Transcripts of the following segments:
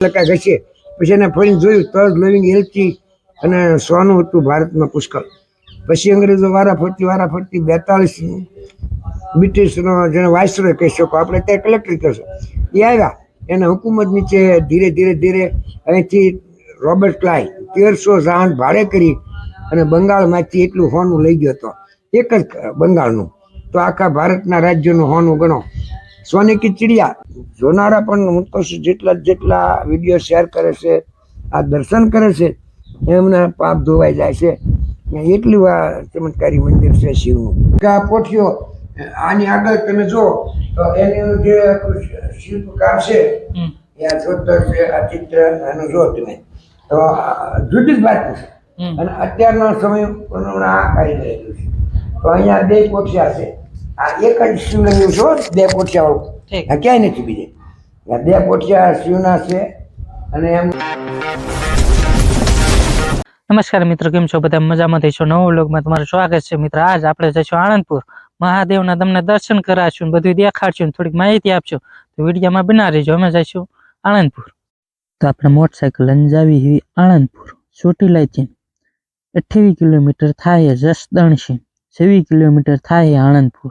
ટકા ઘસે પછી એને ફરીને જોયું તર્ડ લિવિંગ એલચી અને સોનું હતું ભારતમાં પુષ્કળ. પછી અંગ્રેજો વારા ફરતી વારા ફરતી બેતાલીસ બ્રિટિશનો જેને વાઇસરોય કહી શકો, આપણે ત્યાં કલેક્ટર કહેશો એ આવ્યા, એના હુકુમત નીચે ધીરે ધીરે ધીરે અહીંથી રોબર્ટ ક્લાય તેરસો જહાજ ભાડે કરી અને બંગાળમાંથી એટલું હોનું લઈ ગયો હતો. એક જ બંગાળનું. તો આખા ભારતના રાજ્યનું હોનું ગણો. સોની કી ચિડિયા જોનારા પણ હું તો જેટલા જેટલા વીડિયો શેર કરે છે આ દર્શન કરે છે એમના પાપ ધોવાઈ જાય છે. એટલું આ ચમત્કારી મંદિર છે શિવનું. આ પોઠિયો આની આગળ તમે જો તો એનું જે શિલ્પકાર છે આ જોતર છે આ ચિત્ર એનું જો તમે. તો જુદી જ વાત છે. અને અત્યારનો સમય આ કાઢી રહેલું છે. તો અહીંયા બે પોઠિયા છે. આ એક જ શિવલિંગ છો બે પોઠિયા વાળું. ક્યાંય નથી બીજે. બે પોઠિયા શિવના છે અને એમ નમસ્કાર મિત્રો કેમ છો? બધા મજામાં થઈશો નવો વ્લોગમાં તમારું સ્વાગત છે. મિત્ર આજ આપણે જઈશું આણંદપુર. મહાદેવના તમને દર્શન કરાવશું બધું દેખાડશું થોડીક માહિતી આપશું. તો વિડીયોમાં બના રહેજો અમે જઈશું આણંદપુર. તો આપણે મોટરસાયકલ અંજાવી એવી આણંદપુર. ચોટીલાથી અઠ્યાવીસ કિલોમીટર થાય જસદણથી છવ્વીસ કિલોમીટર થાય આણંદપુર.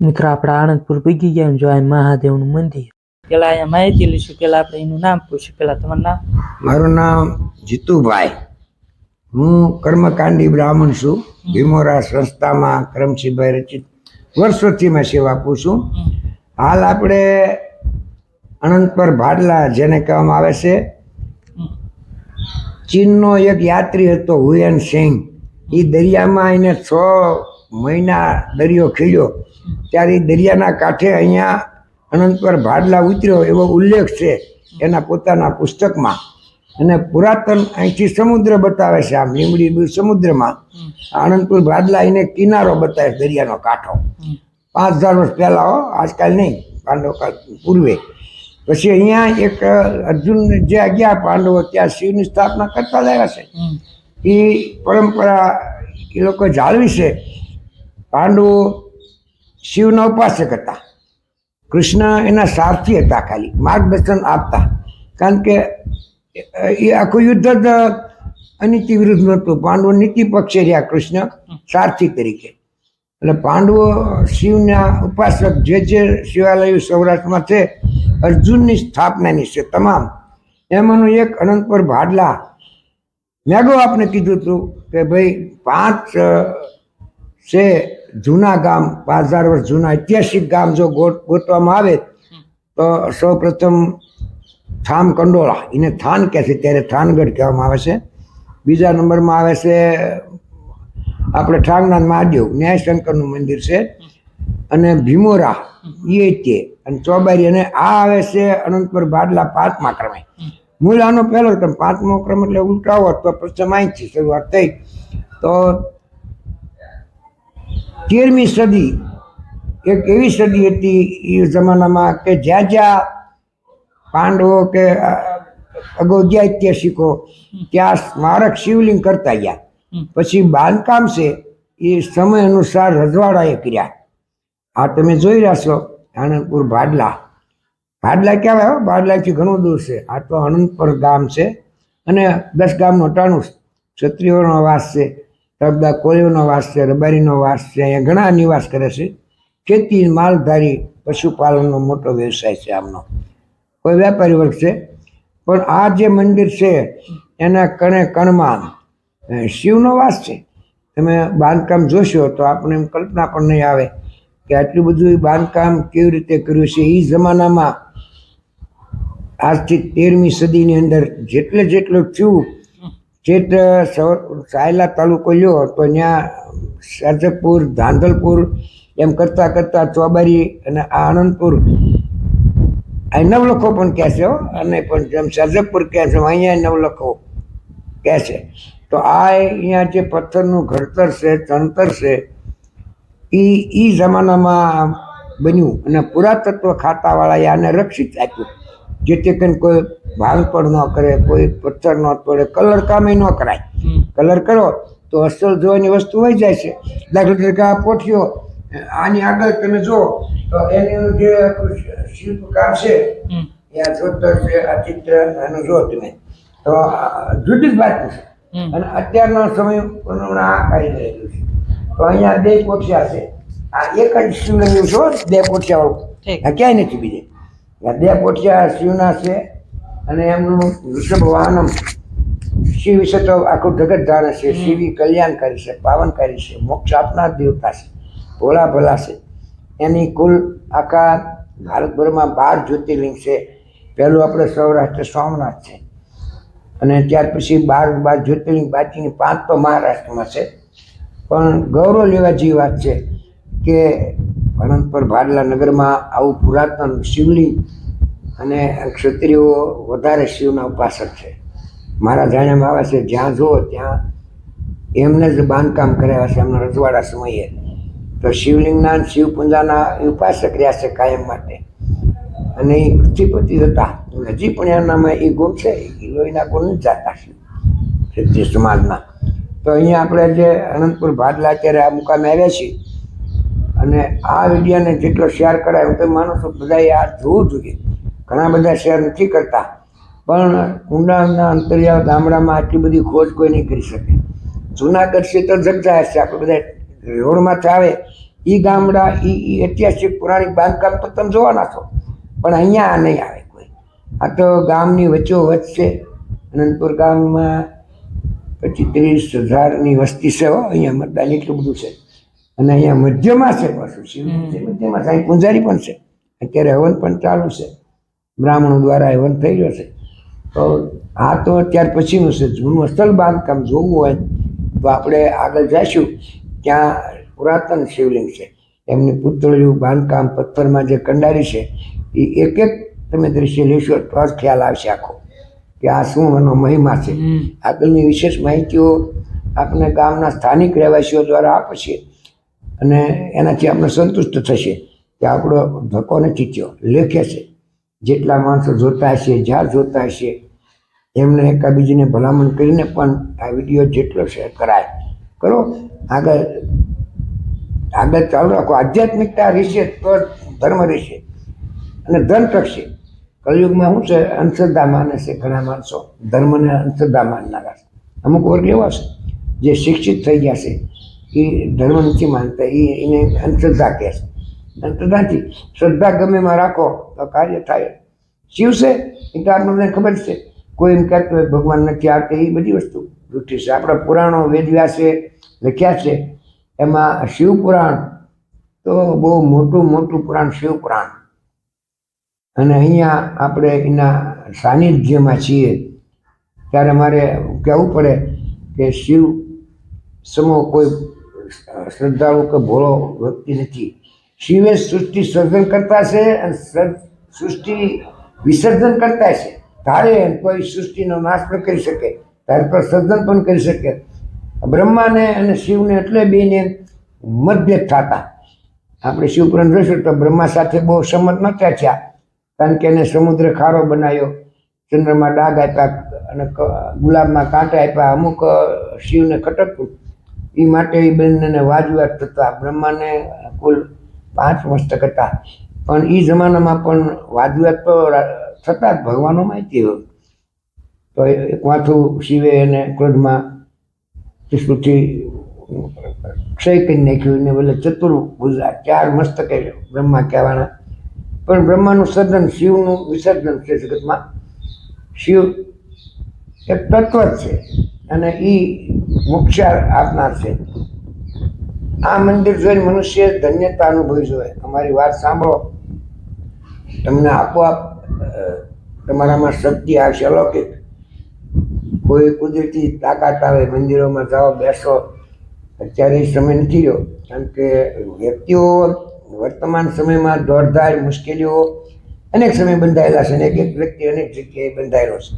મિત્રો આપણે આણંદપુર પૂગી ગયા જો આ મહાદેવનું મંદિર. પેલા અહીંયા માહિતી લઈશું પેલા આપણે એનું નામ પૂછ્યું પેલા તમારું નામ? મારું નામ જીતુભાઈ. હું કર્મકાંડી બ્રાહ્મણ છું. ભીમોરા સંસ્થામાં કરમસિંહભાઈ રચિત. વર્ષોથી મેં સેવા આપું છું. હાલ આપણે અનંતપર ભાડલા જેને કહેવામાં આવે છે ચીનનો એક યાત્રી હતો હુયન સિંહ એ દરિયામાં એને છ મહિના દરિયો ખીલ્યો. ત્યારે દરિયાના કાંઠે અહીંયા અનંત પર ભાડલા ઉતર્યો એવો ઉલ્લેખ છે એના પોતાના પુસ્તકમાં. અને પુરાતન અહીંથી સમુદ્ર બતાવે છે આમ લીમડી સમુદ્રમાં. આનંદપુર ભાડલા એને કિનારો બતાવે દરિયાનો કાંઠો. પાંચ હજાર વર્ષ પહેલા હો આજકાલ નહીં પાંડવકાળ પૂર્વે. પછી અહીંયા એક અર્જુન જે ગયા પાંડવો ત્યાં શિવની સ્થાપના કરતા જ છે. એ પરંપરા એ લોકો જાળવી છે. પાંડવો શિવના ઉપાસક હતા. કૃષ્ણ એના સારથી હતા ખાલી, માર્ગદર્શન આપતા. કારણ કે એ આખું યુદ્ધ જ અનીતિ વિરુદ્ધ નહોતું. પાંડવો નીતિ પક્ષે રહ્યા કૃષ્ણ સારથી તરીકે. એટલે પાંડવો શિવના ઉપાસક જે જે શિવાલય સૌરાષ્ટ્રમાં છે, અર્જુનની સ્થાપનાની છે તમામ. એમાંનું એક અનંતપુર ભાડલા. મેગો આપને કીધું હતું કે ભાઈ પાંચ છે જૂના ગામ પાંચ હજાર વર્ષ જૂના ઐતિહાસિક ગામ જો ગોત- ગોતવામાં આવે તો સૌ પ્રથમ થામ કંડોળા. એને થાન કહે છે ત્યારે થાનગઢ કહેવામાં આવે છે. બીજા નંબરમાં આવે છે આપણે ઠાંગનાથ મહાદેવ ન્યાયશંકરનું મંદિર છે. અને ભીમોરા એ તે. અને ચોબારી અને આ આવે છે અનંતપુર બાદલા પાંચમા ક્રમે. મૂળ આનો પહેલો ક્રમ. પાંચમો ક્રમ એટલે ઉલટાવો તો પ્રથમ અહીંથી શરૂઆત થઈ. તો તેરમી સદી એક એવી સદી હતી એ જમાનામાં કે જ્યાં જ્યાં પાંડવો કે અ, અગાઉ ઐતિહાસિકો ત્યાં સ્મારક શિવલિંગ કરતા ગયા. પછી બાંધકામ છે એ સમય અનુસાર રજવાડાએ કર્યા. આ તમે જોઈ રહ્યા છો આનંદપુર ભાડલા. ભાડલા ક્યાં હો, ભાડલાથી ઘણું દૂર છે. આ તો આનંદપુર ગામ છે અને દસ ગામનું અટાણું ક્ષત્રિયોનો વાસ છે. તબદા કોળીઓનો વાસ છે, રબારીનો વાસ છે, અહીંયા ઘણા નિવાસ કરે છે. ખેતી, માલધારી, પશુપાલનનો મોટો વ્યવસાય છે આમનો. કોઈ વેપારી વર્ગ છે. પણ આ જે મંદિર છે, એના કણે કણમાં શિવનો વાસ છે. તમે બાંધકામ જોશો તો આપણે એમ કલ્પના પણ નહીં આવે કે આટલું બધું બાંધકામ કેવી રીતે કર્યું છે. એ જમાનામાં આજથી તેરમી સદીની અંદર જેટલે જેટલું થયું સૌ- સાયલા તાલુકો લ્યો, તો ત્યાં સાજકપુર, ધાંધલપુર, એમ કરતાં કરતાં ચોબારી અને આ આનંદપુર આ નવલખો પણ કહે છે અને પણ જેમ સાજકપુર કહે છે અહીંયા નવલખો કહે છે. તો આ અહીંયા જે પથ્થરનું ઘડતર છે ચણતર છે એ એ જમાનામાં બન્યું. અને પુરાતત્વ ખાતાવાળાએ આને રક્ષિત આપ્યું જેથી કરીને કોઈ ભાંગપડ ન કરે કોઈ પથ્થર ન તોડે કલર કામે ન કરાય. કલર કરો તો અસલ જોવાની વસ્તુ હોય જાય છે. દાખલા તરીકે આ પોઠીઓ આની આગળ તમે જો તો એનું જે શિલ્પકાર છે ત્યાં આ જોતર છે આ ચિત્ર એનું જો તમે. તો જુદી જ વાત છે. અને અત્યારનો સમય પ્રમાણે આ કાઢી રહેલું છે. તો અહીંયા બે કોઠિયા છે. આ એક જ શિવલિંગ છો બે કોઠિયા ક્યાંય નથી બીજે. બે પોટિયા શિવના છે અને એમનું વૃષભ વાહનમ શિવ વિશે તો આખું જગત જાણે છે. શિવી કલ્યાણકારી છે પાવનકારી છે મોક્ષ આપનાર દેવતા છે ભોળા ભલા છે. એની કુલ આખા ભારતભરમાં બાર જ્યોતિર્લિંગ છે. પહેલું આપણે સૌરાષ્ટ્ર સોમનાથ છે. અને ત્યાર પછી બાર બાર જ્યોતિર્લિંગ બાકીની પાંચ તો મહારાષ્ટ્રમાં છે. પણ ગૌરવ લેવા જેવી વાત છે કે અનંતપર ભાડલા નગરમાં આવું પુરાતન શિવલિંગ અને ક્ષત્રિયો વધારે શિવના ઉપાસક છે. મારા જાણ્યામાં આવે છે, જ્યાં જુઓ ત્યાં એમને જ બાંધકામ કર્યા છે એમના રજવાડા સમયે. તો શિવલિંગના શિવપુંજાના શિવ પૂજાના ઉપાસક રહ્યા છે કાયમ માટે. અને એ પૃથ્વીપતિ હતા. હજી પણ એમનામાં એ ગુણ છે, એ લોહીના ગુણ જ જાતા છે સમાજના. તો અહીંયા આપણે જે અનંતપુર ભાડલા અત્યારે આ મુકામે આવ્યા છીએ અને આ વિડીયોને જેટલો શેર કરાય હું તો માનું છું બધાએ આ જોવું જોઈએ. ઘણા બધા શેર નથી કરતા. પણ ઊંડાણના અંતરિયાળ ગામડામાં આટલી બધી ખોજ કોઈ નહીં કરી શકે. જુનાગઢ છે તો જગ્યા છે. આપણે બધા રોડમાંથી આવે. એ ગામડા એ ઐતિહાસિક પુરાણિક બાંધકામ તો તમે જોવાના છો. પણ અહીંયા આ નહીં આવે કોઈ. આ તો ગામની વચ્ચો વચ્ચ છે અનંતપુર ગામમાં પછી ત્રીસ હજારની વસ્તી છે અહીંયા મતદાન એટલું બધું છે. અને અહીંયા મધ્યમાં છે પાછું શિવ મંદિર. મધ્યમાં છે અહીં પૂંજારી પણ છે. અત્યારે હવન પણ ચાલુ છે. બ્રાહ્મણો દ્વારા હવન થઈ રહ્યો છે. તો આ તો ત્યાર પછીનું છે. જૂનું અસલ બાંધકામ જોવું હોય તો આપણે આગળ જઈશું ત્યાં પુરાતન શિવલિંગ છે. એમની પુતળિયું બાંધકામ પથ્થરમાં જે કંડારી છે એ એક એક તમે દ્રશ્ય લેશો તો જ ખ્યાલ આવશે આખો કે આ શું એનો મહિમા છે. આગળની વિશેષ માહિતીઓ આપણે ગામના સ્થાનિક રહેવાસીઓ દ્વારા આપશે અને એનાથી આપણે સંતુષ્ટ થશે કે આપણો ધક્કો નથી થયો. લેખે છે. જેટલા માણસો જોતા હશે, જ્યાં જોતા હશે, એમને એકાબીજીને ભલામણ કરીને પણ આ વીડિયો જેટલો શેર કરાય. કરો. આગળ આગળ ચાલુ રાખો. આધ્યાત્મિકતા રહેશે તો ધર્મ રહેશે. અને ધન ટકશે. કલયુગમાં શું છે? અંધશ્રદ્ધા માને છે ઘણા માણસો. ધર્મને અંધશ્રદ્ધા માનનારા છે. અમુક વર્ગ એવા છે, જે શિક્ષિત થઈ ગયા છે. એ ધર્મ નથી માનતા, એ એને અંધશ્રદ્ધા કહે છે. અંધશ્રદ્ધાથી શ્રદ્ધા ગમે એમાં રાખો તો કાર્ય થાય. શિવ છે, એ તો આપણને ખબર છે. કોઈ એમ કહેતું હોય, ભગવાન નથી આવતા, એ બધી વસ્તુ જૂઠી છે. આપણા પુરાણો વેદવ્યાસે લખ્યા છે. એમાં શિવ પુરાણ તો બહુ મોટું મોટું પુરાણ શિવ પુરાણ. અને અહીંયા આપણે એના સાનિધ્યમાં છીએ. ત્યારે મારે કહેવું પડે કે શિવ સમો કોઈ શ્રદ્ધાળુ કે ભોળો વ્યક્તિ નથી. શિવે સૃષ્ટિ સર્જન કરતા છે અને સૃષ્ટિ વિસર્જન કરતા છે. ધારે કોઈ સૃષ્ટિનો નાશ પણ કરી શકે તારે પર સર્જન પણ કરી શકે. બ્રહ્માને અને શિવને એટલે બેને મતભેદ થતા. આપણે શિવપુરાણ જોઈશું તો બ્રહ્મા સાથે બહુ સંમત નહોતા થયા કારણ કે એને સમુદ્ર ખારો બનાવ્યો. ચંદ્રમાં ડાઘ આપ્યા અને ગુલાબમાં કાંટા આપ્યા. અમુક શિવને ખટકતું એ માટે એ બંનેને વાજવાદ થતા, બ્રહ્માને કુલ પાંચ મસ્તક હતા. પણ એ જમાનામાં પણ વાજવાત તો થતા જ ભગવાનો માહિતી હોય. તો એક માથું શિવે એને ક્રોધમાં ત્રિશુથી ક્ષય કરી નાખ્યું એને બદલે ચતુર્ભુજ, ચાર મસ્તકે બ્રહ્મા કહેવાના. પણ બ્રહ્માનું સર્જન શિવનું વિસર્જન છે જગતમાં. શિવ એક તત્વ છે. અને એ મોક્ષ આપનાર છે. આ મંદિર જોઈને મનુષ્ય ધન્યતા અનુભવી જોઈએ અમારી વાત સાંભળો. તમને આપોઆપ તમારામાં શક્તિ આવશે અલૌકિક. કોઈ કુદરતી તાકાત આવે, મંદિરોમાં જાઓ, બેસો. અત્યારે સમય નથી રહ્યો. કારણ કે વ્યક્તિઓ વર્તમાન સમયમાં દોડધાર મુશ્કેલીઓ અનેક સમય બંધાયેલા છે અને એક એક વ્યક્તિ અનેક જગ્યાએ બંધાયેલો છે.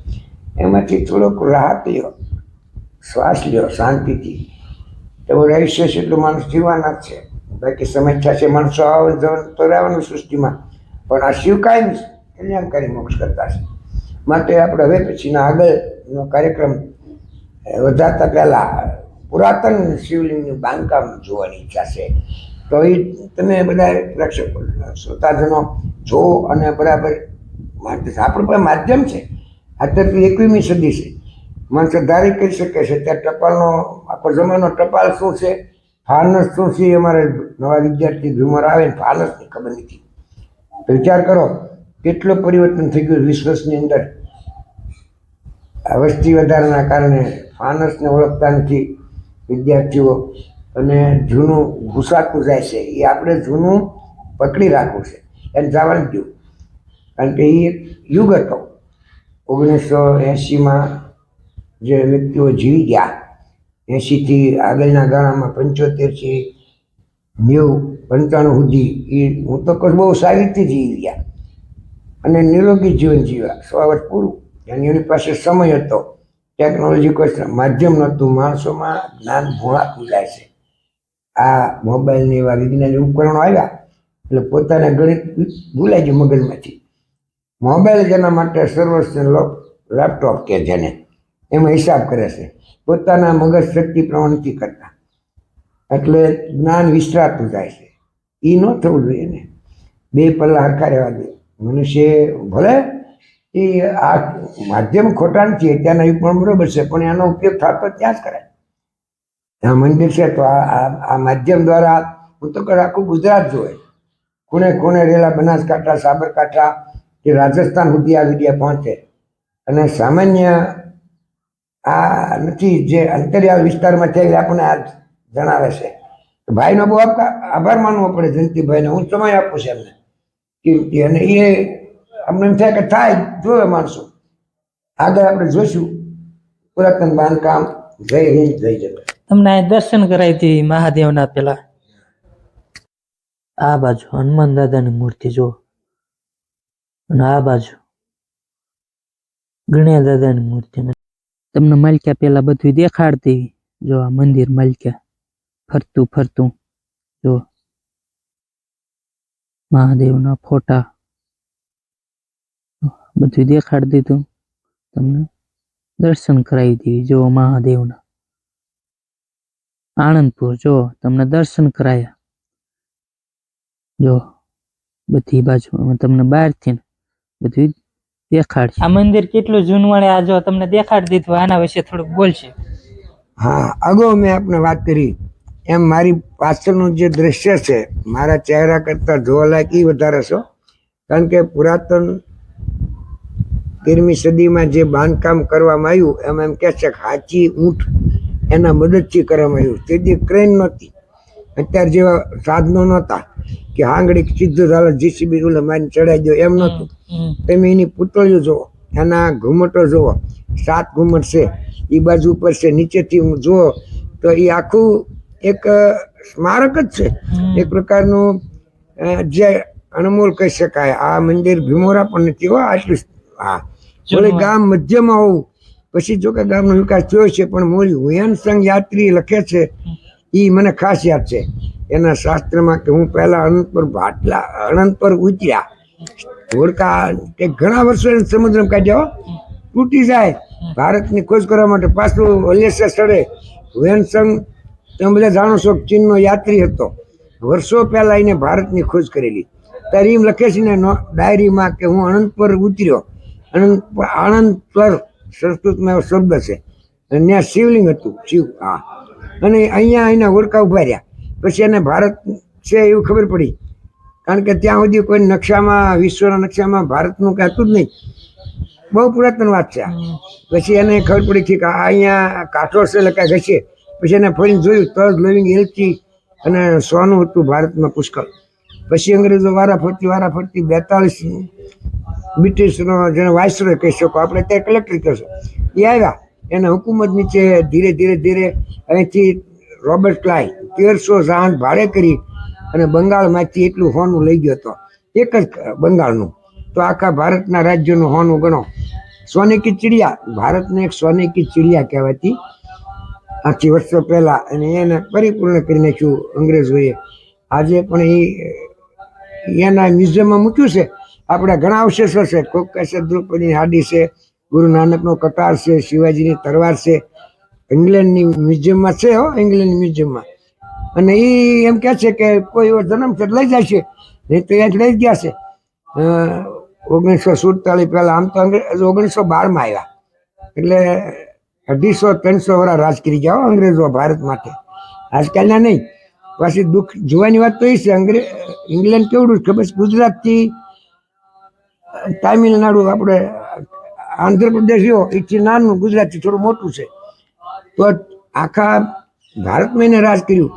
એમાંથી થોડોક રાહત લ્યો. શ્વાસ લ્યો, શાંતિથી. એવું રહસ્ય છે એટલું માણસ જીવવાના જ છે. બાકી સમસ્યા છે માણસો આવન જવાનું, તો રહેવાનું સૃષ્ટિમાં. પણ આ શિવ કાયમ કલ્યાણકારી મોક્ષ કરતા છે. માટે આપણે હવે પછીના આગળનો કાર્યક્રમ વધારતા પહેલાં પુરાતન શિવલિંગનું બાંધકામ જોવાની ઈચ્છા છે. તો એ તમે બધા પ્રેક્ષકો શ્રોતાજનો જો અને બરાબર આપણું પણ માધ્યમ છે. અત્યારથી એકવીમી સદી છે. માણસો ધારી કરી શકે છે ત્યાં ટપાલનો, આખો જમાનો ટપાલ શું છે? ફાનસ શું છે? અમારે નવા વિદ્યાર્થી ઝુમર આવે ને ફાનસની ખબર નથી. વિચાર કરો, કેટલું પરિવર્તન થઈ ગયું વીસ વર્ષની અંદર? આ વસ્તી વધારાના કારણે ફાનસને ઓળખતા નથી વિદ્યાર્થીઓ અને જૂનું ઘૂસાતું જાય છે. એ આપણે જૂનું પકડી રાખવું છે. એને જવા જ કારણ કે એ યુગ હતો. ઓગણીસો એંશીમાં જે વ્યક્તિઓ જીવી ગયા, એંશીથી આગળના ગાળામાં પંચોતેરથી નેવું, પંચાણું સુધી, એ હું તો કહું બહુ સારી રીતે જીવી ગયા. અને નિરોગી જીવન જીવ્યા. સો વર્ષ પૂરું. અને એની પાસે સમય હતો. ટેકનોલોજી કોઈ માધ્યમ નહોતું. માણસોમાં જ્ઞાન ભોળાતું ખુલાય છે. આ મોબાઈલને એવા વિજ્ઞાન ઉપકરણો આવ્યા. એટલે પોતાના ગણિત ભૂલાઈ ગયું મગજમાંથી. મોબાઈલ જેના માટે સર્વસ્વ લેપટોપ કે જેને એમાં હિસાબ કરે છે. પોતાના મગજ શક્તિ પ્રમાણ કરતા. એટલે જ્ઞાન વિસ્તરાતું જાય છે. એ ન થવું જોઈએ ને. બે પલ્લા હરખા રહેવા દે. મનુષ્ય ભલે એ આ માધ્યમ ખોટા નથી, અત્યારના પણ બરોબર છે, પણ એનો ઉપયોગ થતો ત્યાં જ કરાય. આ મંદિર છે તો આ આ- માધ્યમ દ્વારા હું તો આખું ગુજરાત જોવે. ખૂણે ખૂણે રહેલા બનાસકાંઠા, સાબરકાંઠા કે રાજસ્થાન સુધી આ વિડીયા પહોંચે. અને સામાન્ય આ નથી, જે અંતરિયાળ વિસ્તારમાં છે આપણને આ જણાવે છે. ભાઈનો બહુ આભાર માનવો પડે જયંતિભાઈને. હું સમય આપું છું એમને. કિંમતી અને એ અમને એમ થાય કે થાય, જોવે માણસો. આગળ આપણે જોઈશું. પુરાતન બાંધકામ. જય હિન્દ, જય જગત તમને દર્શન કરાવી હતી મહાદેવના પેલા. આ બાજુ હનુમાન દાદાની મૂર્તિ જો અને આ બાજુ ગણ્યા દાદાની મૂર્તિ. તમને માલિક્યા પેલા બધું દેખાડતી જો આ મંદિર માલિક્યા. ફરતું ફરતું. જો. મહાદેવના ફોટા. બધું દેખાડી દીધું. તમને દર્શન કરાવી દીધી. જો મહાદેવના. આણંદપુર, જો. તમને દર્શન કરાયા. જો. બધી બાજુ અમે તમને બહારથી ને બધું દેખાડ આ મંદિર કેટલું જૂનવાણે આ જો તમને દેખાડી દીધું આના વિશે થોડુંક બોલશે. હા અગાઉ મેં આપને વાત કરી. એમ મારી પાછળનું જે દ્રશ્ય છે મારા ચહેરા કરતાં જોવાલાયક એ વધારે છો કારણ કે પુરાતન તેરમી સદીમાં જે બાંધકામ કરવામાં આવ્યું એમાં એમ કહે છે કે હાચી ઊંટ એના મદદથી કરવામાં આવ્યું. તેથી ક્રેન નહોતી. અત્યારે જેવા સાધનો નહોતા કે આંગળી સીધું ચાલો જીસીબી રૂલે મારીને ચડાઈ દો એમ નહોતું. તમે એની પૂતળીઓ જુઓ એના ઘુમટો જુઓ સાત ઘુમટ છે એ બાજુ ઉપર છે નીચેથી જુઓ તો એ આખું એક સ્મારક જ છે. એક પ્રકારનું જે અણમોલ કહી શકાય આ મંદિર ભીમોરા પણ નથી હો આટલું હા. ભલે ગામ મધ્યમાં હોવું પછી જો કે ગામનો વિકાસ થયો છે પણ મોરી હુયાન સંઘ યાત્રી લખે છે એ મને ખાસ યાદ છે. એના શાસ્ત્રમાં કે હું પહેલા અનંત પર ભાટલા અનંત પર ઉતર્યા ધોળકા કે ઘણા વર્ષો એને સમુદ્રમાં કાઢ્યા તૂટી જાય. ભારતની ખોજ કરવા માટે પાછું હલેસા સ્થળે હુયન તમે બધા જાણો છો ચીનનો યાત્રી હતો. વર્ષો પહેલા એને ભારતની ખોજ કરેલી. ત્યારે એમ લખે છે ને ડાયરીમાં કે હું અનંત પર ઉતર્યો. અનંત આણંદ પર સંસ્કૃતમાં એવો શબ્દ છે. અને ત્યાં શિવલિંગ હતું. શિવ હા. અને અહીંયા એના ઓળખા ઊભા રહ્યા. પછી એને ભારત છે એવું ખબર પડી. કારણ કે ત્યાં સુધી કોઈ નકશામાં વિશ્વના નકશામાં ભારતનું કંઈ હતું જ નહીં. બહુ પુરાતન વાત છે પછી એને ખબર પડી કે આ અહીંયા કાંઠો છે કાંઈક હશે પછી એને ફરીને જોયું તજ લોવિંગ એલચી અને સોનું હતું ભારતમાં પુષ્કળ. પછી અંગ્રેજો વારા ફરતી વારા ફરતી બેતાલીસ બ્રિટિશનો જેને વાઇસરોય કહી શકો આપણે ત્યાં કલેક્ટર કહેશો એ આવ્યા. એના હુકુમત નીચે ધીરે ધીરે ધીરે અહીંથી રોબર્ટ ક્લાય તેરસો જહાજ ભાડે કરી અને બંગાળમાંથી એટલું હોનું લઈ ગયો હતો. એક જ બંગાળનું. તો આખા ભારતના રાજ્યોનું હોનું ગણો. સોને કી ચિડિયા. ભારતને એક સોને કી ચિડિયા કહેવાતી. આથી વર્ષો પહેલા અને એને પરિપૂર્ણ કરી નાખ્યું અંગ્રેજોએ. આજે પણ એ, એના મ્યુઝિયમમાં મૂક્યું છે. આપણા ઘણા અવશેષો છે. કોક કહેશે દ્રૌપદીની હાડી છે ગુરુ નાનકનો કટાર છે, શિવાજીની તરવાર છે. ઇંગ્લેન્ડની મ્યુઝિયમમાં છે હો, ઇંગ્લેન્ડ મ્યુઝિયમમાં. અને એ એમ કહે છે કે કોઈ એવો જન્મ છે, લઈ જાય છે. નહીં તો અહીંયા લઈ ગયા છે. ઓગણીસો સુડતાલીસ પહેલાં આમ તો અંગ્રેજ ઓગણીસો બારમાં આવ્યા. એટલે અઢીસો, ત્રણસો વર્ષ રાજ કરી ગયા અંગ્રેજો ભારત માટે. આજકાલના નહીં. પાછી દુઃખ જોવાની વાત તો એ છે અંગ્રેજ ઇંગ્લેન્ડ કેવડું ખબર છે? ગુજરાતથી તામિલનાડુ આપણે આંધ્રપ્રદેશ રહ્યો એથી નાનું, ગુજરાતથી થોડું મોટું છે. તો આખા ભારતમાં એને રાજ કર્યું.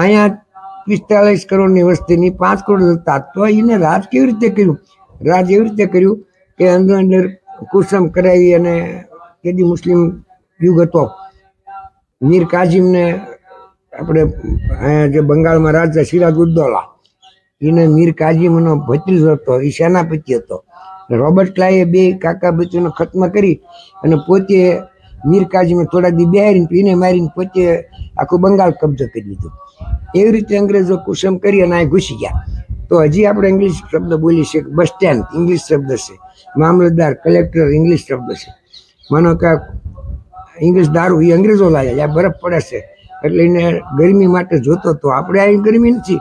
અહીંયા પિસ્તાલીસ કરોડની વસ્તીની પાંચ કરોડ હતા તો એને રાજ કેવી રીતે કર્યું? રાજ એવી રીતે કર્યું કે અંદર અંદર કુસમ કરાવી અને કેદી મુસ્લિમ યુગ હતો. મીર કાઝીમને આપણે અહીંયા જે બંગાળમાં રાજા સિરાજ ઉદ્દૌલા, એને મીર કાઝીમનો ભત્રીજો હતો એ સેનાપતિ હતો. રોબર્ટ ક્લાઈએ બે કાકા બચ્ચોને ખત્મ કરી અને પોતે મીર કાઝીમે થોડા દી બિહારીને પીને મારીને પોતે આખું બંગાળ કબજો કરી લીધું. એવી રીતે અંગ્રેજો કુસમ કરી અને અહીં ઘૂસી ગયા. તો હજી આપણે ઇંગ્લિશ શબ્દ બોલી છે બસ સ્ટેન્ડ, ઇંગ્લિશ શબ્દ છે. મામલતદાર, કલેક્ટર, ઇંગ્લિશ શબ્દ છે. માનો કે ઇંગ્લિશ દારૂ એ અંગ્રેજો લાવ્યા જ્યાં બરફ પડે છે. એટલે એને ગરમી માટે જોતો તો આપણે આ ગરમી નથી.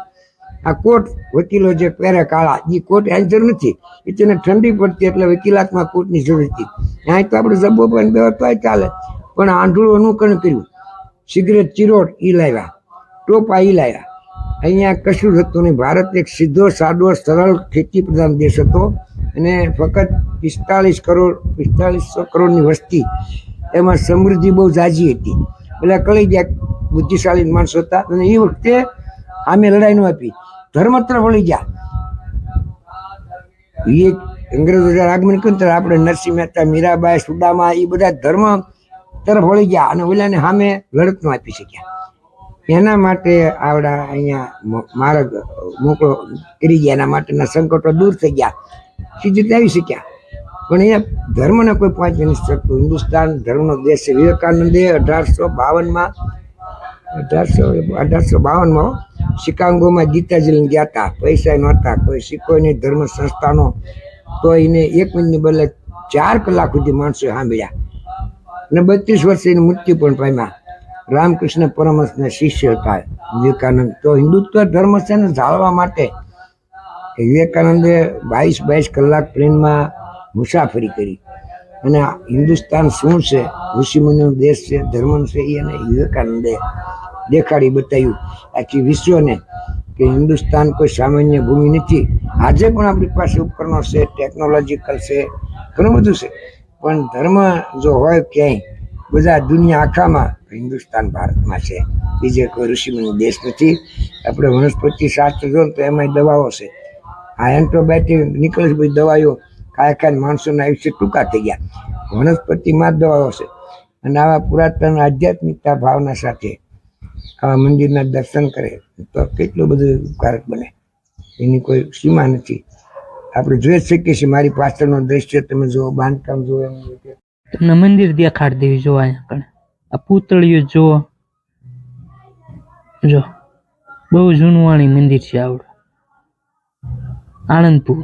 આ કોટ વકીલો જે પહેરે કાળા એ કોટ જરૂર નથી. એ તેને ઠંડી પડતી એટલે વકીલાતમાં કોટની જરૂર હતી. અહીં તો આપણે જબ્બો પણ બે તોય ચાલે. પણ આંધળું અનુકરણ કર્યું. સિગરેટ ચિરોટ એ લાવ્યા. ટોપા એ લાવ્યા. અહીંયા કશું જ હતું નહીં. ભારત એક સીધો, સાદો, સરળ ખેતી પ્રધાન દેશ હતો. અને ફક્ત પિસ્તાલીસ કરોડ પિસ્તાલીસો કરોડની વસ્તી. એમાં સમૃદ્ધિ બહુ જાજી હતી. એટલે કળી ગયા બુદ્ધિશાળી માણસો હતા. અને એ વખતે આમે લડાઈ ન આપી. ધર્મ તરફ વળી ગયા. એ અંગ્રેજો આગમન કર્યું આપણે નરસિંહ મહેતા, મીરાબાઈ, સુદામા એ બધા ધર્મ તરફ વળી ગયા અને ઓલાને સામે લડત ન આપી શક્યા. એના માટે આવડા અહીંયા માર્ગ મોકળો કરી ગયા. એના માટેના સંકટો દૂર થઈ ગયા. સીધી આવી શક્યા. પણ અહીંયા ધર્મને કોઈ પહોંચી નથી શકતું. હિન્દુસ્તાન ધર્મનો દેશ છે. વિવેકાનંદે અઢારસો બાવનમાં અઢારસો અઢારસો બાવનમાં શિકાગોમાં ગીતાજી ગયા હતા પૈસા નહોતા, કોઈ શીખોની ધર્મ સંસ્થાનો તો એને એક મિનિટની બદલે ચાર કલાક સુધી માણસો સાંભળ્યા. અને બત્રીસ વર્ષે એની મૃત્યુ પણ પામ્યા. રામકૃષ્ણ પરમહંસના શિષ્ય હતા, વિવેકાનંદ. તો હિન્દુત્વ ધર્મ છે ને જાળવા માટે વિવેકાનંદે બાવીસ બાવીસ કલાક ટ્રેનમાં મુસાફરી કરી. અને હિન્દુસ્તાન શું છે? ઋષિમુનિનો દેશ છે ધર્મ છે એ એને વિવેકાનંદે દેખાડી બતાવ્યું આખી વિશ્વને કે હિન્દુસ્તાન કોઈ સામાન્ય ભૂમિ નથી. આજે પણ આપણી પાસે ઉપકરણો છે ટેકનોલોજીકલ છે, ઘણું બધું છે. પણ ધર્મ જો હોય ક્યાંય, બધા દુનિયા આખામાં હિન્દુસ્તાન ભારતમાં છે. બીજે કોઈ ઋષિમુનિ દેશ નથી. આપણે વનસ્પતિ શાસ્ત્ર જો તો એમાંય દવાઓ છે. આ એન્ટ્રોબાયોટિક નીકળે છે બધી દવાઓ. ખાય ખાઈને માણસોના આયુષ્ય ટૂંકા થઈ ગયા. વનસ્પતિમાં દવાઓ છે. અને આવા પુરાતન આધ્યાત્મિકતા ભાવના સાથે આવા મંદિરના દર્શન કરે તો કેટલું બધું ઉપકારક બને. એની કોઈ સીમા નથી. આપણે જોઈ શકીએ છીએ મારી પાછળનો દ્રશ્ય, તમે જુઓ, બાંધકામ જુઓ, એમ તમને મંદિર દેખાડી દેવી જો અહીંયા કણે આ પૂતળીઓ જો જો, બહુ જૂનવાણી મંદિર છે આવડું. આણંદપુર.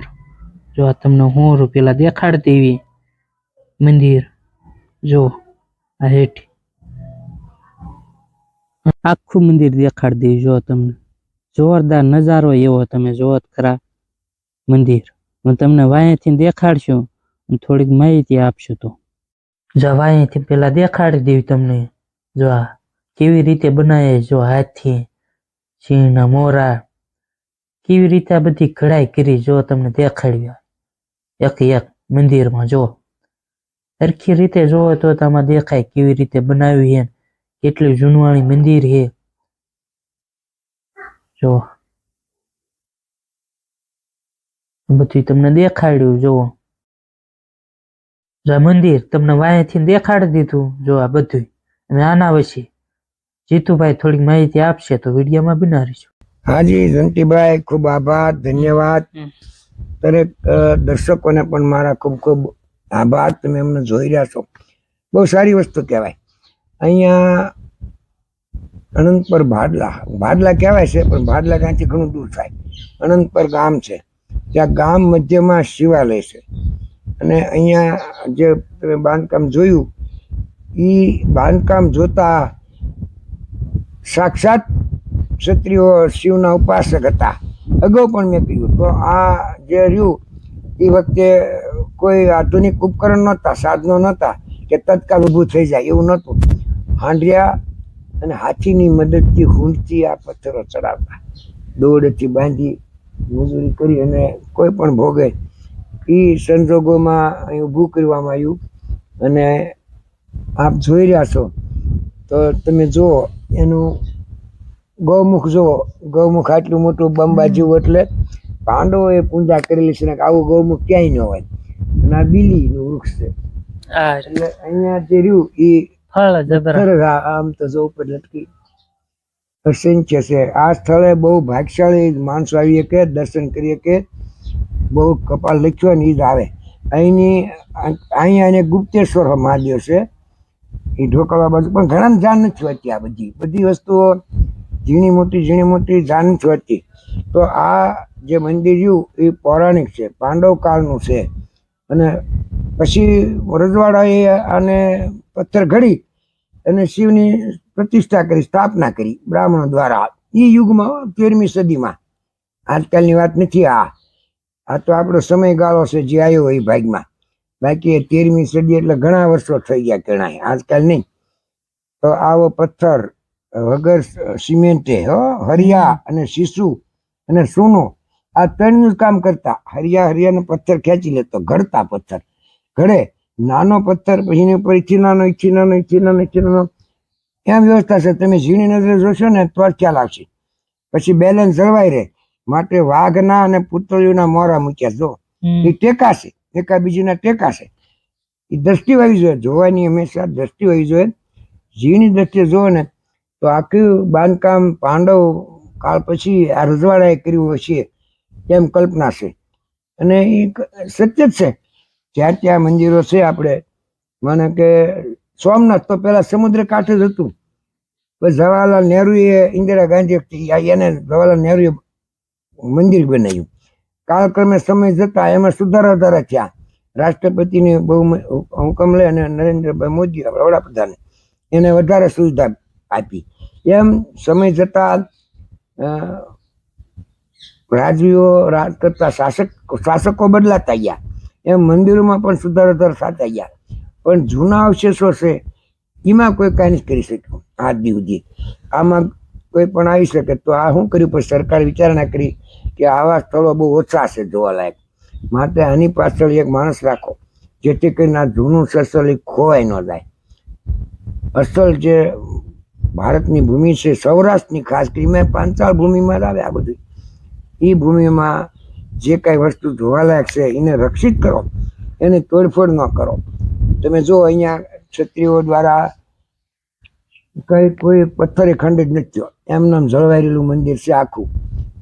જો આ તમને હું પેલા દેખાડતી દેવી મંદિર, જો આ હેઠ. આખું મંદિર દેખાડી દેવી જો તમને. જોરદાર નજારો એવો તમે જોવો જ ખરા મંદિર. હું તમને વાયાથી દેખાડશું થોડીક માહિતી આપશું તો. જો વાયાથી પેલા દેખાડી દેવી તમને. જો આ કેવી રીતે બનાવે જો હાથથી સિંહના મોરા. કેવી રીતે આ બધી કઢાઈ કરી જો તમને દેખાડ્યું. એક એક મંદિરમાં જો. સરખી રીતે જોવો તો તમારે દેખાય કેવી રીતે બનાવ્યું છે કેટલી જૂનવાણી મંદિર છે. જો. બધું તમને દેખાડ્યું જોવો જો મંદિર તમને વાયાથી દેખાડી દીધું જો આ બધું અને આના વિશે જીતુભાઈ થોડીક માહિતી આપશે તો વિડીયોમાં બનાવીશું. હાજી જંતીભાઈ ખૂબ આભાર ધન્યવાદ. દરેક દર્શકોને પણ મારા ખૂબ ખૂબ આભાર. તમે અમને જોઈ રહ્યા છો. બહુ સારી વસ્તુ કહેવાય. અહીંયા અનંતપર ભાડલા ભાડલા કહેવાય છે, પણ ભાડલા ત્યાંથી ઘણું દૂર થાય. અનંતપર ગામ છે. ત્યાં ગામ મધ્યમાં શિવાલય છે. અને અહીંયા જે તમે બાંધકામ જોયું એ બાંધકામ જોતા સાક્ષાત ક્ષત્રિયો શિવના ઉપાસક હતા. અગાઉ પણ મેં કહ્યું તો આ જે રહ્યું, એ વખતે કોઈ આધુનિક ઉપકરણ નહોતા, સાધનો નહોતા, કે તત્કાલ ઊભું થઈ જાય એવું નહોતું. હાંડિયા અને હાથીની મદદથી હુંડથી આ પથ્થરો ચડાવતા. દોડથી બાંધી મજૂરી કરી અને કોઈ પણ ભોગે, એ સંજોગોમાં અહીં ઊભું કરવામાં આવ્યું. અને આપ જોઈ રહ્યા છો. તો તમે જુઓ, એનું ગૌમુખ જુઓ ગૌમુખ આટલું મોટું બંબા જેવું એટલે પાંડવોએ પૂજા કરેલી છે આવું ગૌમુખ ક્યાંય ન હોય. અને આ બીલીનું વૃક્ષ છે. એટલે અહીંયા જે રહ્યું એ ફળ આમ તો જો ઉપર લટકી. અસંખ્ય છે આ સ્થળે બહુ ભાગશાળી માણસો આવી કે દર્શન કરીએ કે બહુ કપાલ લખ્યો ને એ જ આવે. અહીંની અહીંયા એને ગુપ્તેશ્વર મહાદેવ છે. એ ઢોકળવા બાજુ પણ ઘણા ધ્યાન નથી હોતી આ બધી. બધી વસ્તુઓ ઝીણી મોટી ઝીણી મોટી જાન હતી તો આ જે મંદિર રહ્યું એ પૌરાણિક છે, પાંડવ કાળનું છે. અને પછી રજવાડાએ આને પથ્થર ઘડી અને શિવની પ્રતિષ્ઠા કરી, સ્થાપના કરી બ્રાહ્મણો દ્વારા. એ યુગમાં, તેરમી સદીમાં. આજકાલની વાત નથી આ. આ તો આપણો સમયગાળો છે જે આવ્યો એ ભાગમાં. બાકી એ તેરમી સદી એટલે ઘણા વર્ષો થઈ ગયા ગણાય આજકાલ નહીં. તો આવો પથ્થર વગર સિમેન્ટે હો? હરિયા અને શીશુ અને સોનું. આ ત્રણનું કામ કરતા. હરિયા હરિયાનો પથ્થર ખેંચી લેતો ઘડતા પથ્થર. ઘડે. નાનો પથ્થર પછી એની ઉપર ઈથી નાનો ઇચ્છી નાનો ઇચ્છી નાનો ઇચ્છી નાનો. એમ વ્યવસ્થા છે? તમે ઝીણી નજરે જોશો ને તો ખ્યાલ આવશે. પછી બેલેન્સ જળવાઈ રહે. માટે વાઘના અને પુતળીઓના મોરા મૂક્યા. જો. એ ટેકાશે એકા બીજીના ટેકાશે એ દ્રષ્ટિ વાવી જોઈએ જોવાની હંમેશા દ્રષ્ટિ વાવી જોઈએ ઝીણી દ્રષ્ટિએ જોવે ને તો આખું બાંધકામ પાંડવ કાળ પછી આ રજવાડાએ કર્યું હશે એમ કલ્પના છે. અને એ સત્ય જ છે. જ્યાં ત્યાં મંદિરો છે આપણે. મને કે સોમનાથ તો પહેલાં સમુદ્ર કાંઠે જ હતું. પછી જવાહરલાલ નહેરુએ ઇન્દિરા ગાંધી એને જવાહરલાલ નહેરુએ મંદિર બનાવ્યું. કાળક્રમે સમય જતા એમાં સુધારા વધારા થયા. રાષ્ટ્રપતિને બહુ હુકમ લે અને નરેન્દ્રભાઈ મોદી વડાપ્રધાને એને વધારે સુવિધા આપી. એમ સમય જતા રાજવીઓ રાજ કરતા શાસક, શાસકો બદલાતા ગયા. એમ મંદિરોમાં પણ સુધારો થતા ગયા. પણ જૂના અવશેષો છે, એમાં કોઈ કાંઈ નથી કરી શક્યું. આજ સુધી. આમાં કોઈ પણ આવી શકે તો આ શું કર્યું? પણ સરકાર વિચારણા કરી કે આવા સ્થળો બહુ ઓછા છે જોવાલાયક. માટે આની પાછળ એક માણસ રાખો, જેથી કરીને આ જૂનું સસલ એ ખોવાઈ ન જાય. અસલ જે ભારતની ભૂમિ છે, સૌરાષ્ટ્રની, ખાસ કરીને પાંચાળ ભૂમિમાં આવે આ બધું. એ ભૂમિમાં જે કાંઈ વસ્તુ જોવાલાયક છે, એને રક્ષિત કરો, એને તોડફોડ ન કરો. તમે જો અહીંયા ક્ષત્રિયો દ્વારા કઈ કોઈ પથ્થરે ખંડિત નથી થયો. જળવાયેલું મંદિર છે આખું.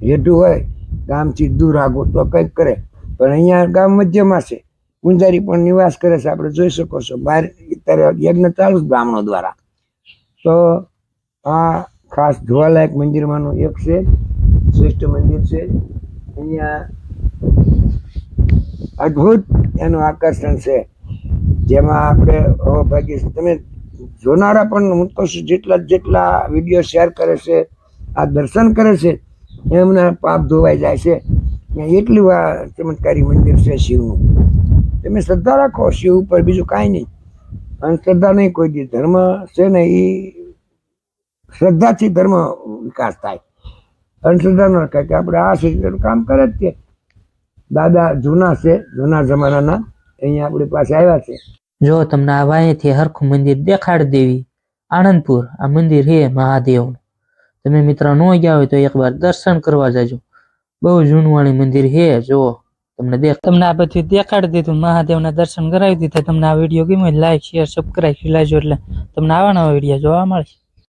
હેઠું હોય ગામથી દૂર આગો તો કંઈક કરે. પણ અહીંયા ગામ મધ્યમાં છે. પૂંજારી પણ નિવાસ કરે છે. આપણે જોઈ શકો છો. બહાર અત્યારે યજ્ઞ ચાલુ બ્રાહ્મણો દ્વારા. તો આ ખાસ જોવાલાયક મંદિરમાંનું એક છે, શ્રેષ્ઠ મંદિર છે. અહીંયા અદ્ભુત એનું આકર્ષણ છે. જેમાં આપણે ભાગી તમે જોનારા પણ હું તો જેટલા જેટલા વીડિયો શેર કરે છે, આ દર્શન કરે છે, એમના પાપ ધોવાઈ જાય છે. એટલું આ ચમત્કારી મંદિર છે શિવનું. તમે શ્રદ્ધા રાખો, શિવ ઉપર બીજું કાંઈ નહીં. અંધશ્રદ્ધા નહીં કોઈ દી ધર્મ છે ને એ શ્રદ્ધાથી ધર્મ વિકાસ થાય. અંધશ્રદ્ધા ન કહે કે આપણે આ છે કામ કરે જ છે દાદા જૂના છે, જૂના જમાનાના, અહીંયા આપણી પાસે આવ્યા છે. જો તમને આ વાંયેથી હરખું મંદિર દેખાડી દેવી, આણંદપુર, આ મંદિર હે મહાદેવનું તમે મિત્ર ન ગયા હોય તો એકવાર દર્શન કરવા જાજો. બહુ જૂનું વાળી મંદિર હે, જો તમને દેખ તમને આ બધું દેખાડી દીધું, મહાદેવના દર્શન કરાવી દીધા. તમને આ વીડિયો ગમ્યો લાઈક શેર સબસ્ક્રાઈબ લાજો એટલે તમને આવા નવા વીડિયો જોવા મળશે.